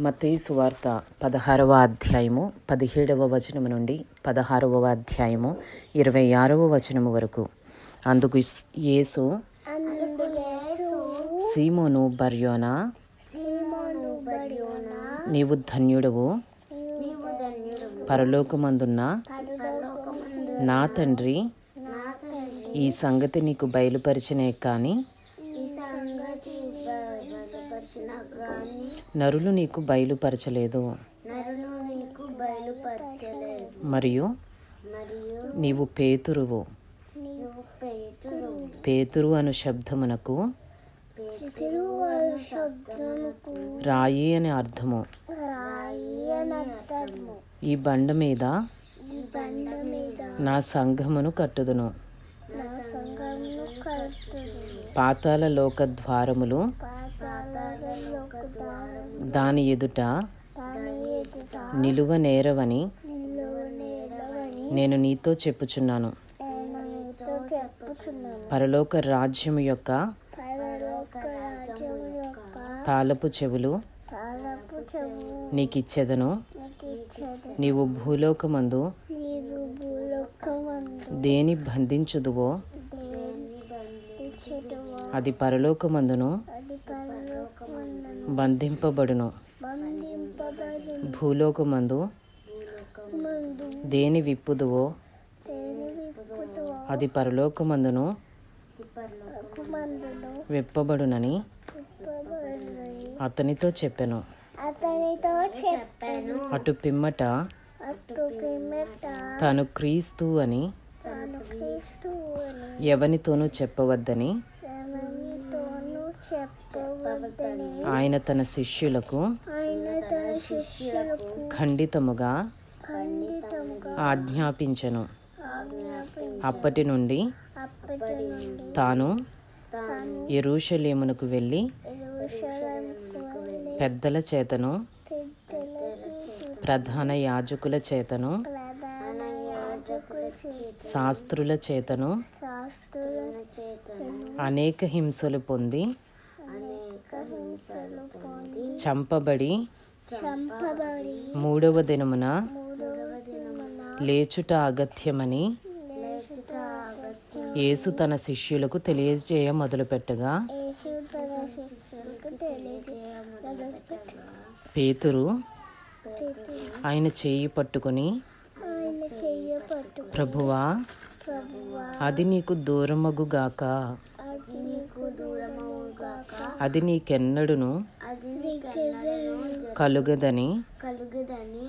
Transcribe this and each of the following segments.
మత్తయి సువార్త పదహారవ అధ్యాయము పదిహేడవ వచనము నుండి పదహారవ అధ్యాయము ఇరవై ఆరవ వచనము వరకు. అందుకు యేసు సీమోను బర్యోనా నీవు ధన్యుడవు. పరలోకమందున్న నా తండ్రి ఈ సంగతి నీకు బయలుపరిచినే కానీ ఈ సంగతి బయలుపరిచిన గాని నరులు నీకు బయలుపరచలేదు. నరులు నీకు బయలుపరచలేదు. మరియు నీవు పేతురువు. పేతురు అను శబ్దమునకు రాయి అని అర్థము. ఈ బండ మీద నా సంఘమును కట్టుదును. పాతాల లోక ద్వారములు దాని ఎదుట నిలువ నేరవని నేను నీతో చెప్పుచున్నాను. పరలోక రాజ్యం యొక్క తాళపు చెవులు నీకిచ్చేదను. నీవు భూలోకమందు దేని బంధించుదువో అది పరలోకమందును అది పరలోకమందును. బంధింపబడును. బంధింపబడి భూలోకమందు మందు దేని విప్పుదువో అది పరలోకమందును మందును విప్పబడునని అతనితో చెప్పెను. అటు పిమ్మట తాను క్రీస్తు అని ఎవనితోనూ చెప్పవద్దని చెప్పవద్దని ఆయన తన శిష్యులకు ఖండితముగా ఆజ్ఞాపించెను. ఆజ్ఞాపించి అప్పటి నుండి తాను ఎరూషలేమునకు వెళ్ళి పెద్దల చేతను ప్రధాన యాజకుల చేతను శాస్త్రుల చేతను అనేక హింసలు పొంది అనేక హింసలు పొంది చంపబడి చంపబడి మూడవ దినమున లేచుట అగత్యమని యేసు తన శిష్యులకు తెలియజేయ మొదలుపెట్టగా పేతురు ఆయన చేయి పట్టుకొని ప్రభువా అది నీకు దూరమగుగాక. అది నీకెన్నడును? కలుగదని?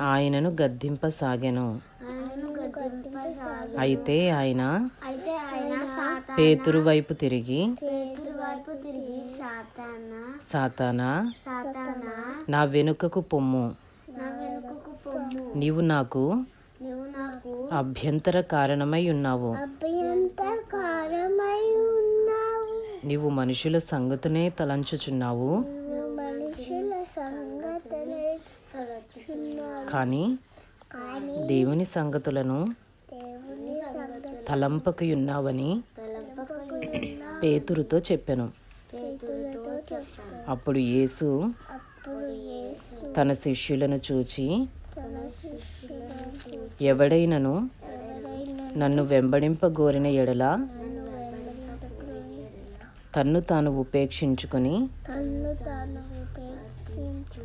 ఆయనను గద్దింపసాగెను. అయితే ఆయన పేతురు వైపు తిరిగి సాతాన? నా వెనుకకు పొమ్ము. నీవు నాకు అభ్యంతర కారణమై ఉన్నావు అభ్యంతరకారమై ఉన్నావు నీవు మనుషుల సంగతునే తలంచుచున్నావు. కానీ దేవుని సంగతులను తలంపకయున్నావని పేతురుతో చెప్పెను. అప్పుడు యేసు తన శిష్యులను చూచి ఎవడైనను నన్ను వెంబడింపగోరిన ఎడల తన్ను తాను ఉపేక్షించుకొని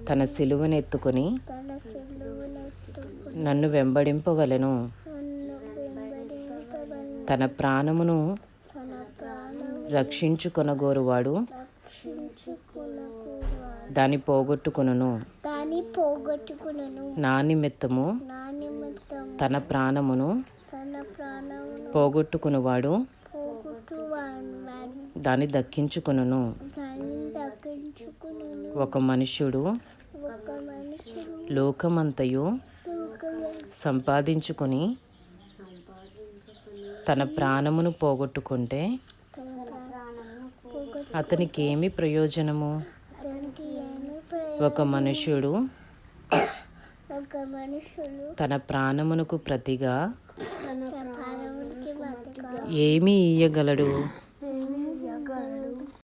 తాను సిలువనెత్తుకొని నన్ను వెంబడింపవలెను. తన ప్రాణమును రక్షించుకొనగోరువాడు దాని పోగొట్టుకునను. నా నిమిత్తము తన ప్రాణమును తన ప్రాణమును పోగొట్టుకునివాడు. పోగొట్టువాడు. దాన్ని దక్కించుకునను. ఒక మనుష్యుడు మనుషుడు లోకమంతయు లోకము సంపాదించుకొని తన ప్రాణమును పోగొట్టుకుంటే అతనికి ఏమి ప్రయోజనము? ఒక మనుషులు తన ప్రాణమునకు ప్రతిగా ఏమి ఇయ్యగలడు?